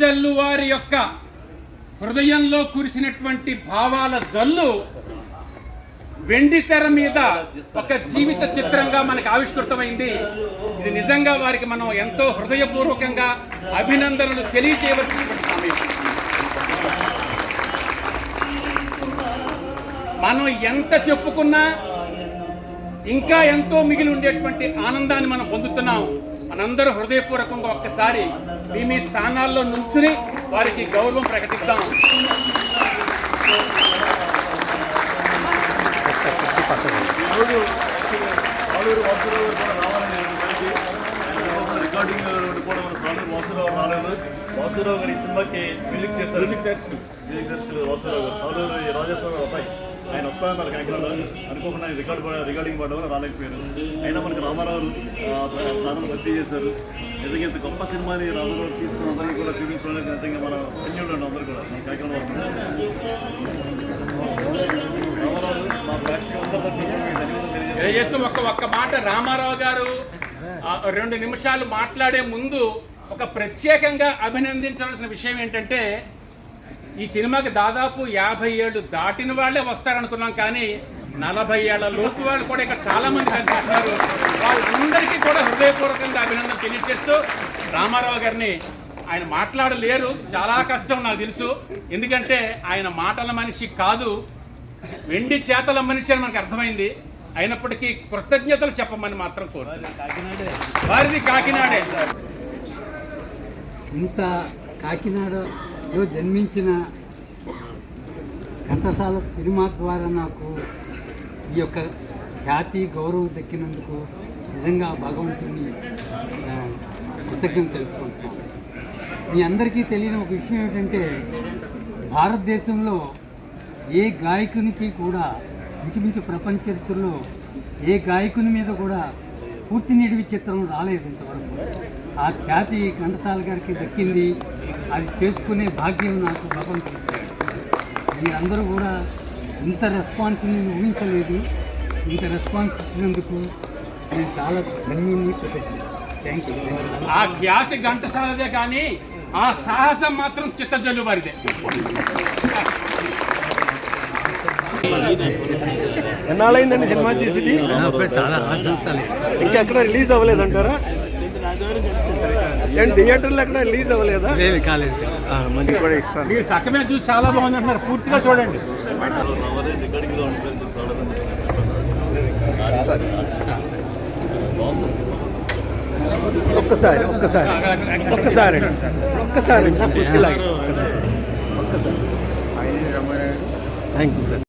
జల్లు వారి యొక్క హృదయంలో కురిసినటువంటి భావాల జల్లు వెండి తెర మీద ఒక జీవిత చిత్రంగా మనకు ఆవిష్కృతమైంది. ఇది నిజంగా వారికి మనం ఎంతో హృదయపూర్వకంగా అభినందనలు తెలియజేయవలసినటువంటి సమయం. మనం ఎంత చెప్పుకున్నా ఇంకా ఎంతో మిగిలి ఉండేటువంటి ఆనందాన్ని మనం పొందుతున్నాం. మనందరూ హృదయపూర్వకంగా ఒక్కసారి మీ మీ స్థానాల్లో నుంచుని వారికి గౌరవం ప్రకటిద్దాం. ఆలూరు ఆలూరు వాసురావు కూడా రావాలని రికార్డింగ్ కూడా మన వాసురావు రాలేదు. వాసురావు గారు ఈ సినిమాకి మ్యూజిక్ చేశారు. మ్యూజిక్ దర్శకులు మ్యూజిక్ దర్శకులు వాసురావు గారు. సాలూరు ఈ రాజేశ్వరరావు అబ్బాయి. ఆయన వస్తానన్నారు కాకినాడ అనుకోకుండా ఆయన రికార్డ్ రికార్డింగ్ పడడం రాలేకపోయారు. అయినా మనకి రామారావు స్థానం భర్తీ చేశారు. నిజంగా ఇంత గొప్ప సినిమాని రామారావు తీసుకుని అందరికీ కూడా చూపించడం నిజంగా మన అన్యుడు అందరూ కూడా మన కాకినాడ వస్తుంది రామారావు మా ప్రేక్షకులందరి ఒక్క ఒక్క మాట రామారావు గారు రెండు నిమిషాలు మాట్లాడే ముందు ఒక ప్రత్యేకంగా అభినందించాల్సిన విషయం ఏంటంటే ఈ సినిమాకి దాదాపు యాభై ఏళ్ళు దాటిన వాళ్ళే వస్తారనుకున్నాం కానీ నలభై ఏళ్ళ లోపు వాళ్ళు కూడా ఇక్కడ చాలా మంది కనిపిస్తున్నారు. వాళ్ళందరికీ కూడా హృదయపూర్వకంగా అభినందన తెలియజేస్తూ రామారావు గారిని ఆయన మాట్లాడలేరు. చాలా కష్టం నాకు తెలుసు. ఎందుకంటే ఆయన మాటల మనిషి కాదు. వెండి చేతల మనిషి అని మనకు అర్థమైంది. అయినప్పటికీ కృతజ్ఞతలు చెప్పమని మాత్రం కోరు వారిది కాకినాడే. ఇంత లో జన్మించిన ఘంటసాల సినిమా ద్వారా నాకు ఈ యొక్క ఖ్యాతి గౌరవం దక్కినందుకు నిజంగా భగవంతుని కృతజ్ఞత తెలుపుకుంటున్నాను. మీ అందరికీ తెలియని ఒక విషయం ఏమిటంటే భారతదేశంలో ఏ గాయకునికి కూడా ఇంచుమించు ప్రపంచ చరిత్రలో ఏ గాయకుని మీద కూడా పూర్తి నిడివి చిత్రం రాలేదు ఇంతవరకు. ఆ ఖ్యాతి ఘంటసాల గారికి దక్కింది. అది చేసుకునే భాగ్యం నాకు భగవంతుడు ఇచ్చాడు. మీరందరూ కూడా ఇంత రెస్పాన్స్ నేను ఊహించలేదు. ఇంత రెస్పాన్స్ ఇచ్చినందుకు నేను చాలా ధన్యుని థ్యాంక్ యూ ఆ ఖ్యాతి ఘంటసాలదే కానీ ఆ సాహసం మాత్రం చిత్తజల్లు వారిదే ఎన్నాళ్ళైందండి సినిమా చేసింది? చాలా సంవత్సరాలు ఇంకా ఎక్కడ రిలీజ్ అవ్వలేదంటారా? థియేటర్లో ఎక్కడ రిలీజ్ అవ్వలేదా? లేదు కాలేదు. ఆ, మంచి కూడా ఇస్తాను. మీరు సక్కమే చూసి చాలా బాగుంది అంటున్నారు. పూర్తిగా చూడండి. ఒక్కసారి ఒక్కసారి ఒక్కసారి ఒక్కసారి ఒక్కసారి ఒక్కసారి. Thank you sir